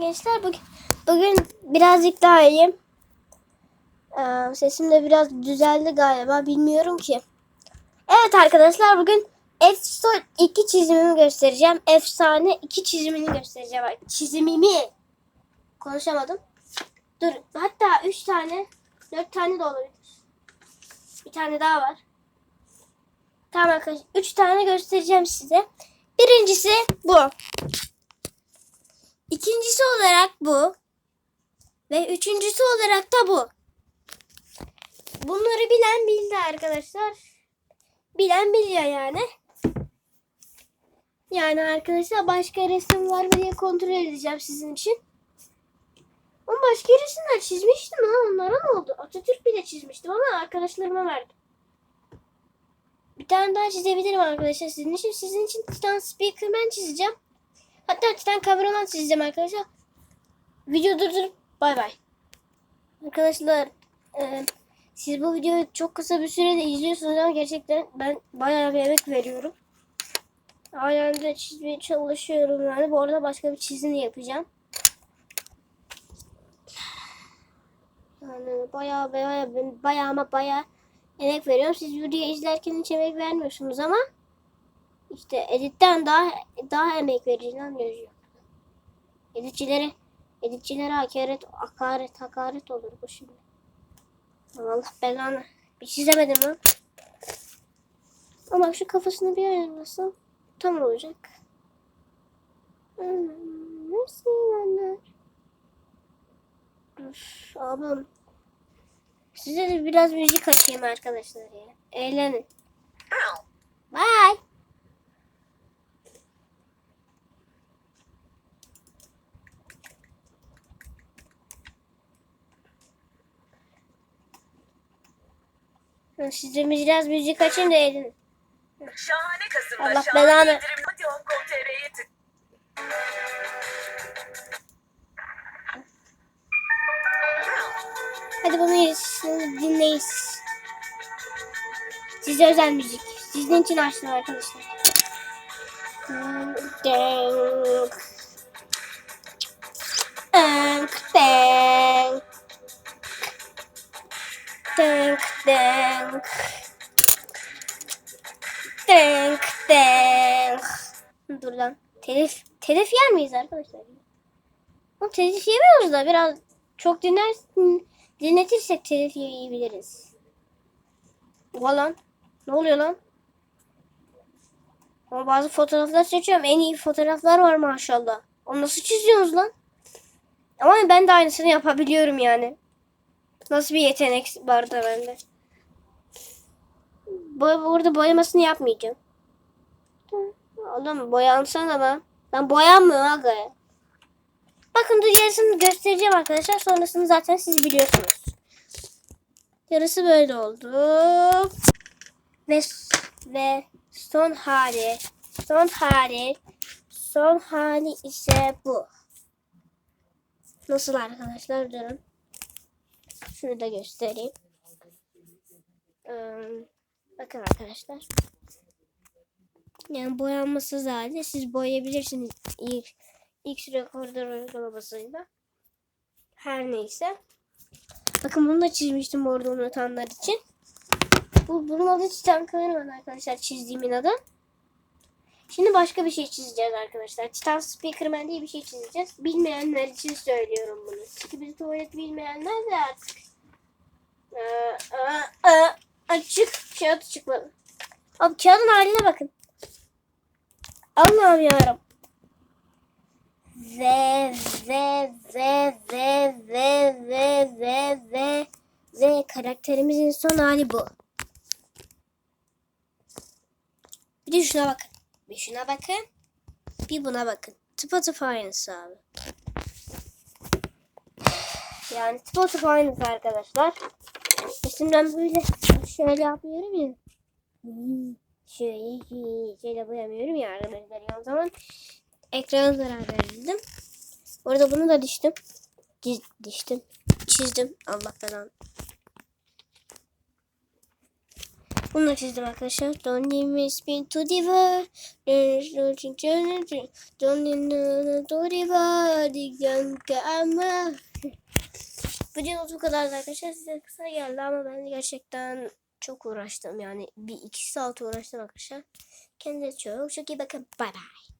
Gençler bugün, bugün birazcık daha iyiyim. Ee, sesim de biraz düzeldi galiba bilmiyorum ki. Evet arkadaşlar bugün Efsane 2 çizimimi göstereceğim. Efsane 2 çizimini göstereceğim. Çizimimi. Konuşamadım. Dur hatta 3 tane 4 tane de olabilir. Bir tane daha var. Tamam arkadaşlar 3 tane göstereceğim size. Birincisi bu. Olarak bu. Ve üçüncüsü olarak da bu. Bunları bilen bildi arkadaşlar. Bilen biliyor yani. Yani arkadaşlar başka resim var mı diye kontrol edeceğim sizin için. Ama başka resimler çizmiştim ha onlara ne oldu? Atatürk bile çizmiştim ama arkadaşlarıma verdim. Bir tane daha çizebilirim arkadaşlar sizin için. Sizin için Titan Speakerman çizeceğim. Hatta Titan kameraman çizeceğim arkadaşlar. Video durdurup bay bay. Arkadaşlar e, siz bu videoyu çok kısa bir sürede izliyorsunuz ama gerçekten ben bayağı bir emek veriyorum. Halen de çizmeye çalışıyorum yani. Bu arada başka bir çizim de yapacağım. Yani bayağı bayağı bayağı ama bayağı emek veriyorum. Siz videoyu izlerken hiç emek vermiyorsunuz ama işte editten daha daha emek vereceğim yazıyor. Editçilere editçilere hakaret hakaret hakaret olur bu şimdi. Allah belanı. Bir çizemedim lan. Ama şu kafasını bir ayarlasam tam olacak. Nasıl yanlar? Dur abim. Size de biraz müzik açayım arkadaşlar ya. Eğlenin. Bye. Size biraz müzik açayım da eğlenin. Şahane Kasım'da Allah şahane belanı. indirim hadi Hong.com.tr'ye tık. Hadi bunu siz. Size özel müzik. Sizin için açtım arkadaşlar. Denk. Denk. Denk. Denk. Dur lan. Telif, telif yer miyiz arkadaşlar? Ama telif yemiyoruz da biraz çok dinlersin, dinletirsek telif yiyebiliriz. Oha lan. Ne oluyor lan? Ama bazı fotoğraflar seçiyorum. En iyi fotoğraflar var maşallah. Onu nasıl çiziyorsunuz lan? Ama ben de aynısını yapabiliyorum yani. Nasıl bir yetenek var da bende. Boy, burada boyamasını yapmayacağım. Oğlum boyansana lan. Ben boyanmıyorum aga. Bakın dur yarısını göstereceğim arkadaşlar. Sonrasını zaten siz biliyorsunuz. Yarısı böyle oldu. Ve ve son hali son hali son hali ise bu. Nasıl arkadaşlar durun. Şunu da göstereyim. Ee, bakın arkadaşlar. Yani boyanmasız halde siz boyayabilirsiniz ilk X rekorder uygulamasıyla. Her neyse. Bakın bunu da çizmiştim orada unutanlar için. Bu, bunun adı Titan Kameraman arkadaşlar çizdiğimin adı. Şimdi başka bir şey çizeceğiz arkadaşlar. Titan Speakerman diye bir şey çizeceğiz. Bilmeyenler için söylüyorum bunu. Çünkü biz tuvalet bilmeyenler de artık. Aa, aa, aa, açık. Kağıt çıkmadı. Abi kağıdın haline bakın. Allah'ım yarabbim ve ve ve ve ve ve ve ve ve karakterimizin son hali bu. Bir de şuna bakın. Bir şuna bakın. Bir buna bakın. Tıpatıp aynısı abi. Yani tıpatıp aynısı arkadaşlar. Resimden böyle şöyle yapıyorum ya. Hmm, Şöyle şöyle boyamıyorum ya arkadaşlar. O zaman ekrana zarar verildim. Orada bunu da diştim. Diz, diştim. Çizdim. Allah belanı. Bunu da çizdim arkadaşlar. Don't leave me spin to world. Don't leave me to the world. Ama. Videomuz bu kadardı arkadaşlar. Size kısa geldi ama ben gerçekten çok uğraştım. Yani bir iki saat uğraştım arkadaşlar. Kendinize çok çok iyi bakın. Bye bye.